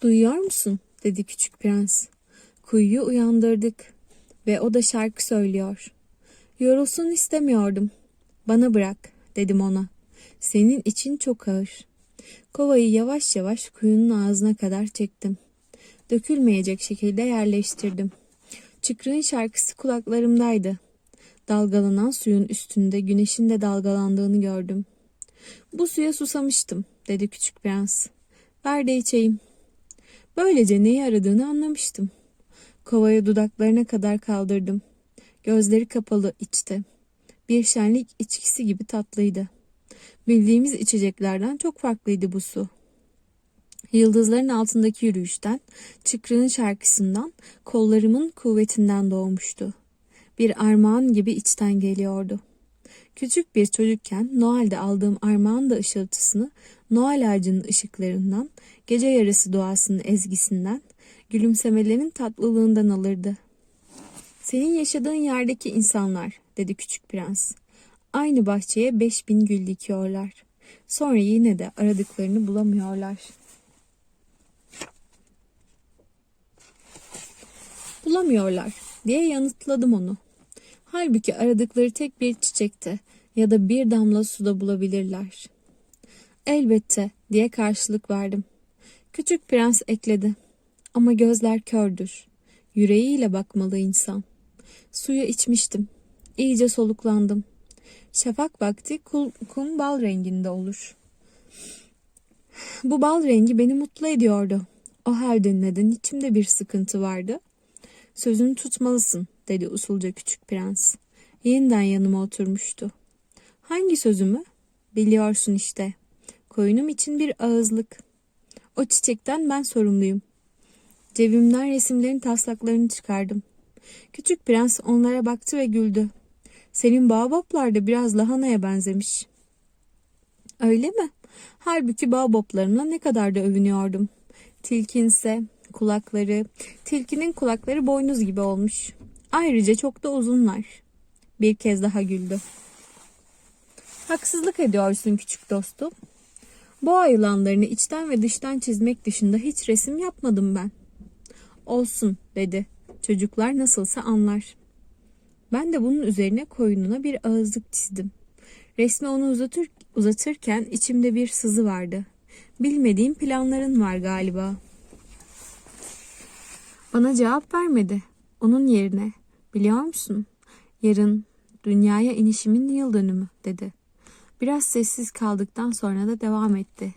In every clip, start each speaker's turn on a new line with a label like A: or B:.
A: Duyuyor musun? dedi küçük prens. Kuyuyu uyandırdık ve o da şarkı söylüyor. Yorulsun istemiyordum. Bana bırak dedim ona. Senin için çok ağır. Kovayı yavaş yavaş kuyunun ağzına kadar çektim. Dökülmeyecek şekilde yerleştirdim. Çıkrığın şarkısı kulaklarımdaydı. Dalgalanan suyun üstünde güneşin de dalgalandığını gördüm. Bu suya susamıştım, dedi küçük prens. Ver de içeyim. Böylece neyi aradığını anlamıştım. Kovayı dudaklarına kadar kaldırdım. Gözleri kapalı içti. Bir şenlik içkisi gibi tatlıydı. Bildiğimiz içeceklerden çok farklıydı bu su. Yıldızların altındaki yürüyüşten, çıkrığın şarkısından, kollarımın kuvvetinden doğmuştu. Bir armağan gibi içten geliyordu. Küçük bir çocukken Noel'de aldığım armağan da ışıltısını, Noel ağacının ışıklarından, gece yarısı doğasının ezgisinden, gülümsemelerin tatlılığından alırdı. Senin yaşadığın yerdeki insanlar, dedi küçük prens. Aynı bahçeye beş bin gül dikiyorlar. Sonra yine de aradıklarını bulamıyorlar. Bulamıyorlar diye yanıtladım onu. Halbuki aradıkları tek bir çiçekte ya da bir damla suda bulabilirler. Elbette diye karşılık verdim. Küçük prens ekledi. Ama gözler kördür. Yüreğiyle bakmalı insan. Suyu içmiştim. İyice soluklandım. Şafak vakti kum bal renginde olur. Bu bal rengi beni mutlu ediyordu. O halde neden içimde bir sıkıntı vardı? Sözünü tutmalısın, dedi usulca küçük prens. Yeniden yanıma oturmuştu. Hangi sözümü? Biliyorsun işte. Koyunum için bir ağızlık. O çiçekten ben sorumluyum. Cebimden resimlerin taslaklarını çıkardım. Küçük prens onlara baktı ve güldü. Senin baobablar da biraz lahanaya benzemiş. Öyle mi? Halbuki baobablarımla ne kadar da övünüyordum. Tilkinse kulakları, tilkinin kulakları boynuz gibi olmuş. Ayrıca çok da uzunlar. Bir kez daha güldü. Haksızlık ediyorsun küçük dostum. Boğa yılanlarını içten ve dıştan çizmek dışında hiç resim yapmadım ben. Olsun dedi. Çocuklar nasılsa anlar. Ben de bunun üzerine koyununa bir ağızlık çizdim. Resmi onu uzatır, uzatırken içimde bir sızı vardı. Bilmediğim planların var galiba. Bana cevap vermedi. Onun yerine, biliyor musun? Yarın dünyaya inişimin yıl dönümü dedi. Biraz sessiz kaldıktan sonra da devam etti.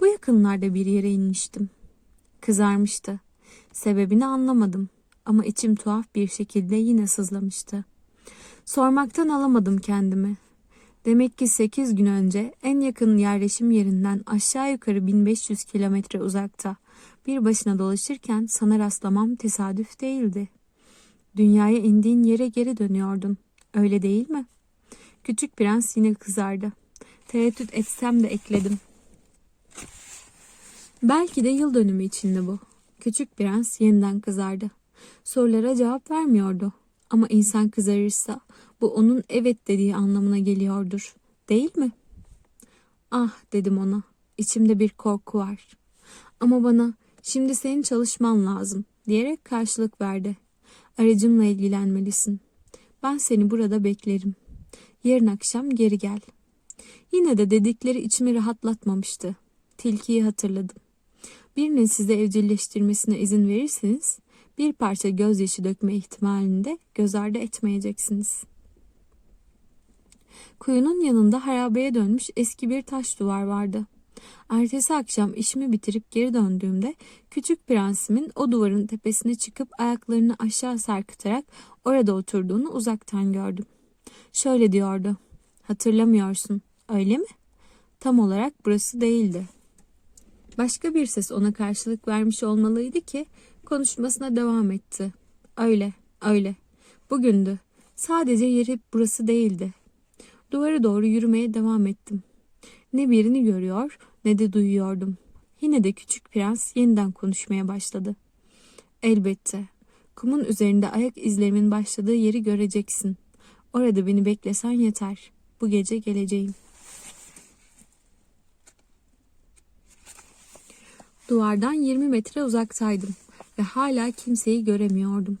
A: Bu yakınlarda bir yere inmiştim. Kızarmıştı. Sebebini anlamadım ama içim tuhaf bir şekilde yine sızlamıştı. Sormaktan alamadım kendimi. Demek ki 8 gün önce en yakın yerleşim yerinden aşağı yukarı 1500 kilometre uzakta bir başına dolaşırken sana rastlamam tesadüf değildi. Dünyaya indiğin yere geri dönüyordun. Öyle değil mi? Küçük prens yine kızardı. Tereddüt etsem de ekledim. Belki de yıl dönümü içinde bu. Küçük prens yeniden kızardı. Sorulara cevap vermiyordu. Ama insan kızarırsa bu onun evet dediği anlamına geliyordur. Değil mi? Ah dedim ona. İçimde bir korku var. Ama bana şimdi senin çalışman lazım diyerek karşılık verdi. Aracımla ilgilenmelisin. Ben seni burada beklerim. Yarın akşam geri gel. Yine de dedikleri içimi rahatlatmamıştı. Tilkiyi hatırladım. Birinin size evcilleştirmesine izin verirseniz bir parça gözyaşı dökme ihtimalini de göz ardı etmeyeceksiniz. Kuyunun yanında harabeye dönmüş eski bir taş duvar vardı. Ertesi akşam işimi bitirip geri döndüğümde küçük prensimin o duvarın tepesine çıkıp ayaklarını aşağı sarkıtarak orada oturduğunu uzaktan gördüm. Şöyle diyordu. Hatırlamıyorsun, öyle mi? Tam olarak burası değildi. Başka bir ses ona karşılık vermiş olmalıydı ki konuşmasına devam etti. Öyle, öyle. Bugündü. Sadece yeri burası değildi. Duvara doğru yürümeye devam ettim. Ne birini görüyor ne de duyuyordum. Yine de küçük prens yeniden konuşmaya başladı. Elbette. Kumun üzerinde ayak izlerimin başladığı yeri göreceksin. Orada beni beklesen yeter. Bu gece geleceğim. Duvardan 20 metre uzaktaydım ve hala kimseyi göremiyordum.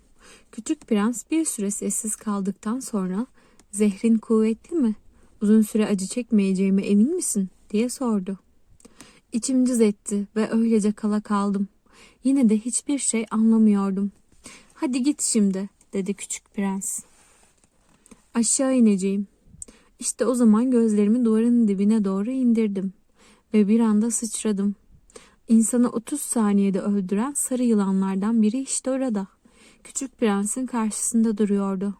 A: Küçük prens bir süre sessiz kaldıktan sonra zehrin kuvvetli mi? Uzun süre acı çekmeyeceğime emin misin? diye sordu. İçim cız etti ve öylece kala kaldım. Yine de hiçbir şey anlamıyordum. Hadi git şimdi dedi küçük prens. Aşağı ineceğim. İşte o zaman gözlerimi duvarın dibine doğru indirdim ve bir anda sıçradım. İnsanı 30 saniyede öldüren sarı yılanlardan biri işte orada. Küçük prensin karşısında duruyordu.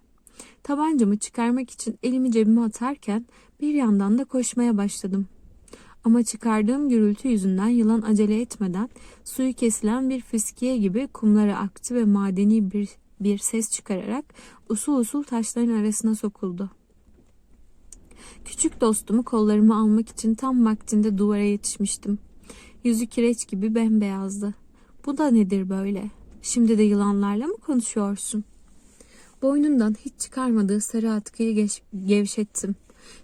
A: Tabancamı çıkarmak için elimi cebime atarken bir yandan da koşmaya başladım. Ama çıkardığım gürültü yüzünden yılan acele etmeden suyu kesilen bir fiskiye gibi kumlara aktı ve madeni bir, bir ses çıkararak usul usul taşların arasına sokuldu. Küçük dostumu kollarıma almak için tam vaktinde duvara yetişmiştim. Yüzü kireç gibi bembeyazdı. Bu da nedir böyle? Şimdi de yılanlarla mı konuşuyorsun? Boynundan hiç çıkarmadığı sarı atkıyı gevşettim.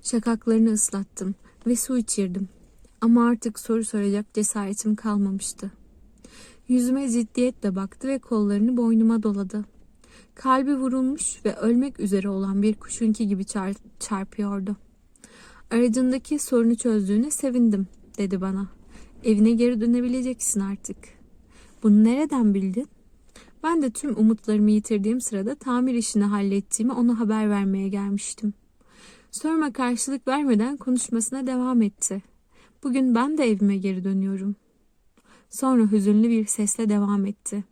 A: Şakaklarını ıslattım ve su içirdim. Ama artık soru soracak cesaretim kalmamıştı. Yüzüme ciddiyetle baktı ve kollarını boynuma doladı. Kalbi vurulmuş ve ölmek üzere olan bir kuşunki gibi çar çarpıyordu. Aracındaki sorunu çözdüğüne sevindim, dedi bana. Evine geri dönebileceksin artık. Bunu nereden bildin? Ben de tüm umutlarımı yitirdiğim sırada tamir işini hallettiğimi ona haber vermeye gelmiştim. Sorma karşılık vermeden konuşmasına devam etti. Bugün ben de evime geri dönüyorum. Sonra hüzünlü bir sesle devam etti.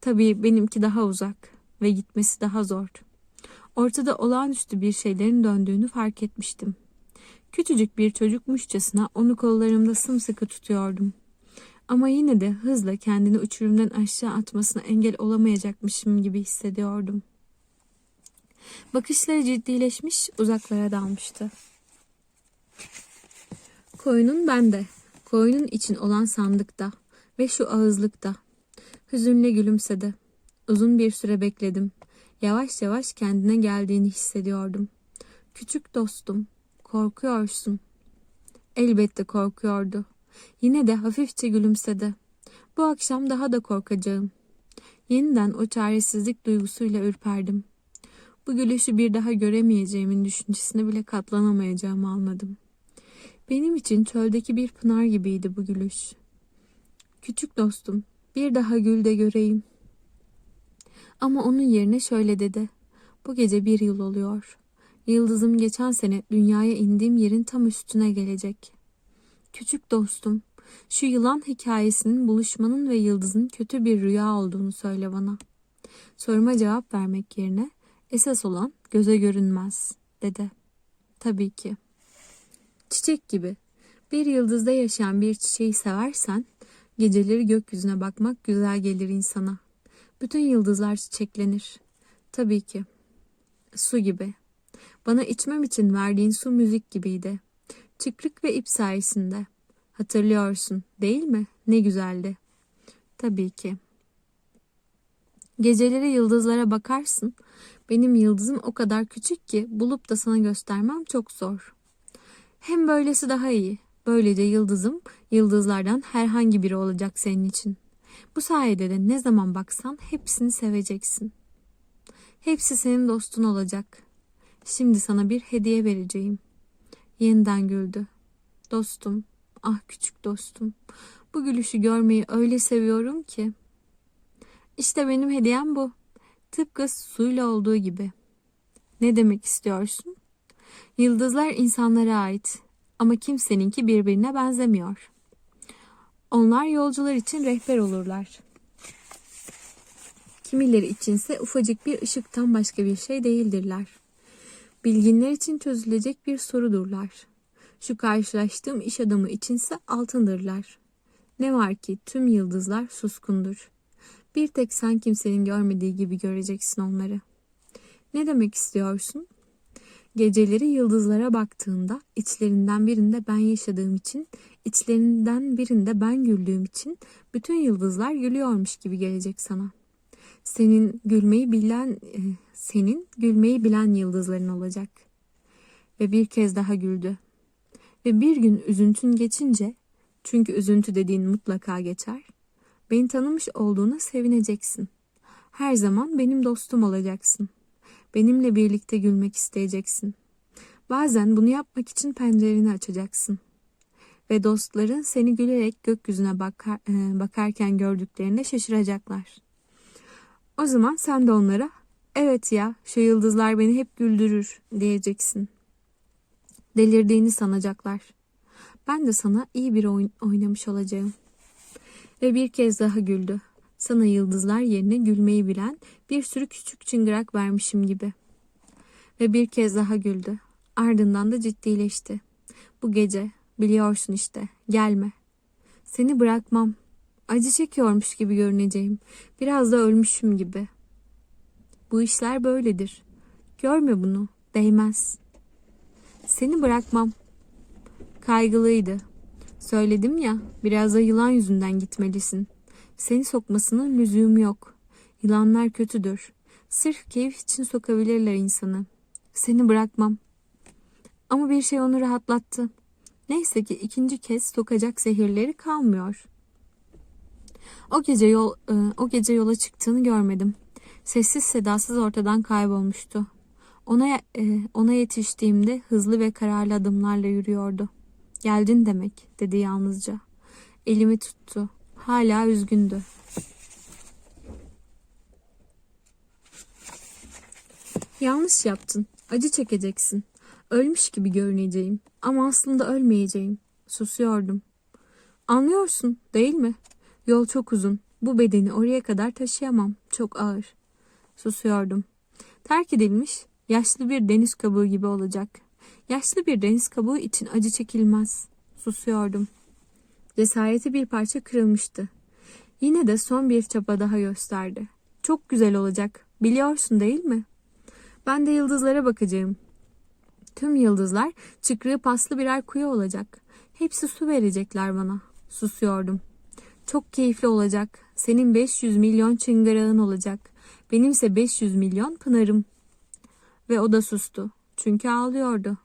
A: Tabii benimki daha uzak ve gitmesi daha zor. Ortada olağanüstü bir şeylerin döndüğünü fark etmiştim. Küçücük bir çocukmuşçasına onu kollarımda sımsıkı tutuyordum. Ama yine de hızla kendini uçurumdan aşağı atmasına engel olamayacakmışım gibi hissediyordum. Bakışları ciddileşmiş, uzaklara dalmıştı. Koyunun bende, koyunun için olan sandıkta ve şu ağızlıkta. Hüzünle gülümsedi. Uzun bir süre bekledim. Yavaş yavaş kendine geldiğini hissediyordum. Küçük dostum, korkuyorsun. Elbette korkuyordu. Yine de hafifçe gülümsedi. Bu akşam daha da korkacağım. Yeniden o çaresizlik duygusuyla ürperdim. Bu gülüşü bir daha göremeyeceğimin düşüncesine bile katlanamayacağımı anladım. Benim için çöldeki bir pınar gibiydi bu gülüş. Küçük dostum, bir daha gül de göreyim. Ama onun yerine şöyle dedi. Bu gece bir yıl oluyor. Yıldızım geçen sene dünyaya indiğim yerin tam üstüne gelecek. Küçük dostum, şu yılan hikayesinin buluşmanın ve yıldızın kötü bir rüya olduğunu söyle bana. Soruma cevap vermek yerine esas olan göze görünmez dedi. Tabii ki. Çiçek gibi. Bir yıldızda yaşayan bir çiçeği seversen geceleri gökyüzüne bakmak güzel gelir insana. Bütün yıldızlar çiçeklenir. Tabii ki. Su gibi. Bana içmem için verdiğin su müzik gibiydi. Çıkrık ve ip sayesinde. Hatırlıyorsun değil mi? Ne güzeldi. Tabii ki. Geceleri yıldızlara bakarsın. Benim yıldızım o kadar küçük ki bulup da sana göstermem çok zor. Hem böylesi daha iyi. Böylece yıldızım yıldızlardan herhangi biri olacak senin için. Bu sayede de ne zaman baksan hepsini seveceksin. Hepsi senin dostun olacak. Şimdi sana bir hediye vereceğim. Yeniden güldü. Dostum, ah küçük dostum. Bu gülüşü görmeyi öyle seviyorum ki. İşte benim hediyem bu. Tıpkı suyla olduğu gibi. Ne demek istiyorsun? Yıldızlar insanlara ait ama kimseninki birbirine benzemiyor. Onlar yolcular için rehber olurlar. Kimileri içinse ufacık bir ışıktan başka bir şey değildirler. Bilginler için çözülecek bir sorudurlar. Şu karşılaştığım iş adamı içinse altındırlar. Ne var ki tüm yıldızlar suskundur. Bir tek sen kimsenin görmediği gibi göreceksin onları. Ne demek istiyorsun? Geceleri yıldızlara baktığında içlerinden birinde ben yaşadığım için, içlerinden birinde ben güldüğüm için bütün yıldızlar gülüyormuş gibi gelecek sana. Senin gülmeyi bilen e, senin gülmeyi bilen yıldızların olacak. Ve bir kez daha güldü. Ve bir gün üzüntün geçince çünkü üzüntü dediğin mutlaka geçer. Beni tanımış olduğuna sevineceksin. Her zaman benim dostum olacaksın. Benimle birlikte gülmek isteyeceksin. Bazen bunu yapmak için pencereni açacaksın. Ve dostların seni gülerek gökyüzüne bakar, e, bakarken gördüklerinde şaşıracaklar. O zaman sen de onlara evet ya şu yıldızlar beni hep güldürür diyeceksin. Delirdiğini sanacaklar. Ben de sana iyi bir oyun oynamış olacağım. Ve bir kez daha güldü. Sana yıldızlar yerine gülmeyi bilen bir sürü küçük çıngırak vermişim gibi. Ve bir kez daha güldü. Ardından da ciddileşti. Bu gece biliyorsun işte gelme. Seni bırakmam. Acı çekiyormuş gibi görüneceğim. Biraz da ölmüşüm gibi. Bu işler böyledir. Görme bunu. Değmez. Seni bırakmam. Kaygılıydı. Söyledim ya, biraz da yılan yüzünden gitmelisin. Seni sokmasının lüzumu yok. Yılanlar kötüdür. Sırf keyif için sokabilirler insanı. Seni bırakmam. Ama bir şey onu rahatlattı. Neyse ki ikinci kez sokacak zehirleri kalmıyor. O gece yol e, o gece yola çıktığını görmedim. Sessiz sedasız ortadan kaybolmuştu. Ona e, ona yetiştiğimde hızlı ve kararlı adımlarla yürüyordu. Geldin demek dedi yalnızca. Elimi tuttu. Hala üzgündü. Yanlış yaptın. Acı çekeceksin. Ölmüş gibi görüneceğim. Ama aslında ölmeyeceğim. Susuyordum. Anlıyorsun değil mi? Yol çok uzun. Bu bedeni oraya kadar taşıyamam. Çok ağır. Susuyordum. Terk edilmiş, yaşlı bir deniz kabuğu gibi olacak. Yaşlı bir deniz kabuğu için acı çekilmez. Susuyordum. Cesareti bir parça kırılmıştı. Yine de son bir çaba daha gösterdi. Çok güzel olacak. Biliyorsun değil mi? Ben de yıldızlara bakacağım. Tüm yıldızlar çıkrığı paslı birer kuyu olacak. Hepsi su verecekler bana. Susuyordum. Çok keyifli olacak. Senin 500 milyon çıngırağın olacak. Benimse 500 milyon pınarım. Ve o da sustu. Çünkü ağlıyordu.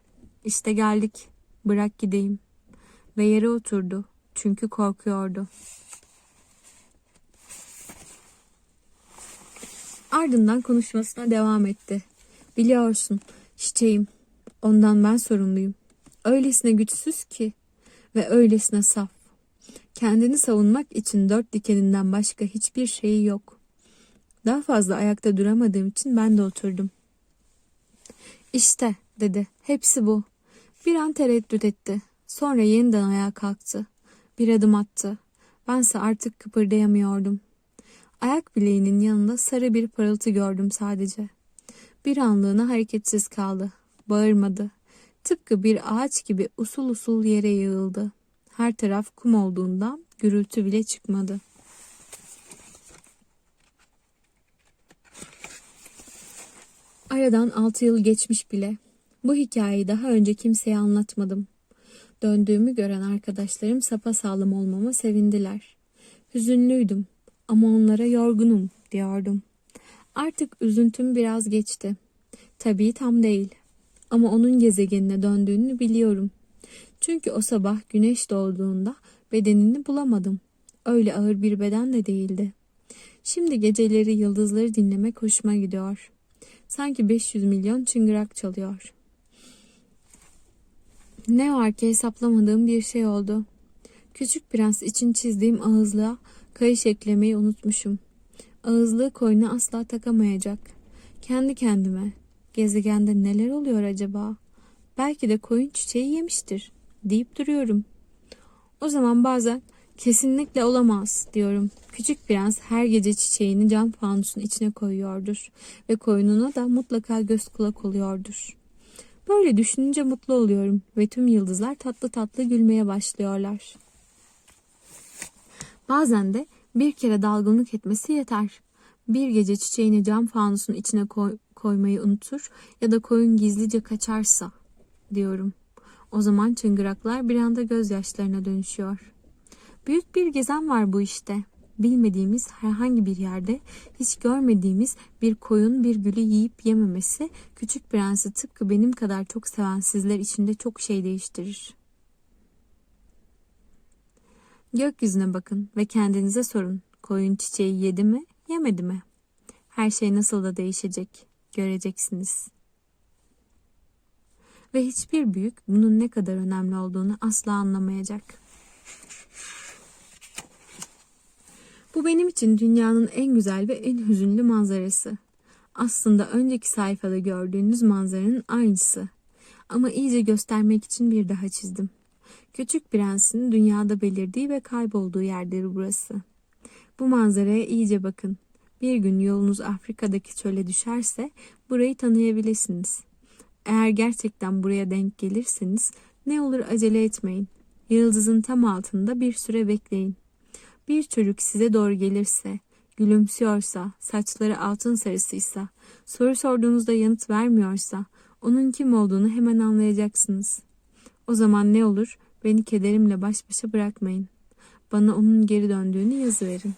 A: İşte geldik. Bırak gideyim. Ve yere oturdu. Çünkü korkuyordu. Ardından konuşmasına devam etti. Biliyorsun, çiçeğim. Ondan ben sorumluyum. Öylesine güçsüz ki ve öylesine saf. Kendini savunmak için dört dikeninden başka hiçbir şeyi yok. Daha fazla ayakta duramadığım için ben de oturdum. İşte dedi. Hepsi bu. Bir an tereddüt etti. Sonra yeniden ayağa kalktı. Bir adım attı. Bense artık kıpırdayamıyordum. Ayak bileğinin yanında sarı bir parıltı gördüm sadece. Bir anlığına hareketsiz kaldı. Bağırmadı. Tıpkı bir ağaç gibi usul usul yere yığıldı. Her taraf kum olduğundan gürültü bile çıkmadı. Aradan altı yıl geçmiş bile. Bu hikayeyi daha önce kimseye anlatmadım. Döndüğümü gören arkadaşlarım sapasağlam olmama sevindiler. Hüzünlüydüm ama onlara yorgunum diyordum. Artık üzüntüm biraz geçti. Tabii tam değil. Ama onun gezegenine döndüğünü biliyorum. Çünkü o sabah güneş doğduğunda bedenini bulamadım. Öyle ağır bir beden de değildi. Şimdi geceleri yıldızları dinlemek hoşuma gidiyor. Sanki 500 milyon çıngırak çalıyor. Ne var ki hesaplamadığım bir şey oldu. Küçük prens için çizdiğim ağızlığa kayış eklemeyi unutmuşum. Ağızlığı koyuna asla takamayacak. Kendi kendime. Gezegende neler oluyor acaba? Belki de koyun çiçeği yemiştir deyip duruyorum. O zaman bazen kesinlikle olamaz diyorum. Küçük prens her gece çiçeğini cam fanusun içine koyuyordur ve koyununa da mutlaka göz kulak oluyordur. Böyle düşününce mutlu oluyorum ve tüm yıldızlar tatlı tatlı gülmeye başlıyorlar. Bazen de bir kere dalgınlık etmesi yeter. Bir gece çiçeğini cam fanusun içine koy, koymayı unutur ya da koyun gizlice kaçarsa diyorum. O zaman çıngıraklar bir anda gözyaşlarına dönüşüyor. Büyük bir gizem var bu işte. Bilmediğimiz herhangi bir yerde hiç görmediğimiz bir koyun bir gülü yiyip yememesi küçük prensi tıpkı benim kadar çok seven sizler içinde çok şey değiştirir. Gökyüzüne bakın ve kendinize sorun. Koyun çiçeği yedi mi, yemedi mi? Her şey nasıl da değişecek, göreceksiniz. Ve hiçbir büyük bunun ne kadar önemli olduğunu asla anlamayacak. Bu benim için dünyanın en güzel ve en hüzünlü manzarası. Aslında önceki sayfada gördüğünüz manzaranın aynısı. Ama iyice göstermek için bir daha çizdim. Küçük prensin dünyada belirdiği ve kaybolduğu yerleri burası. Bu manzaraya iyice bakın. Bir gün yolunuz Afrika'daki çöle düşerse burayı tanıyabilirsiniz. Eğer gerçekten buraya denk gelirseniz ne olur acele etmeyin. Yıldızın tam altında bir süre bekleyin. Bir çocuk size doğru gelirse, gülümsüyorsa, saçları altın sarısıysa, soru sorduğunuzda yanıt vermiyorsa, onun kim olduğunu hemen anlayacaksınız. O zaman ne olur beni kederimle baş başa bırakmayın. Bana onun geri döndüğünü yazıverin.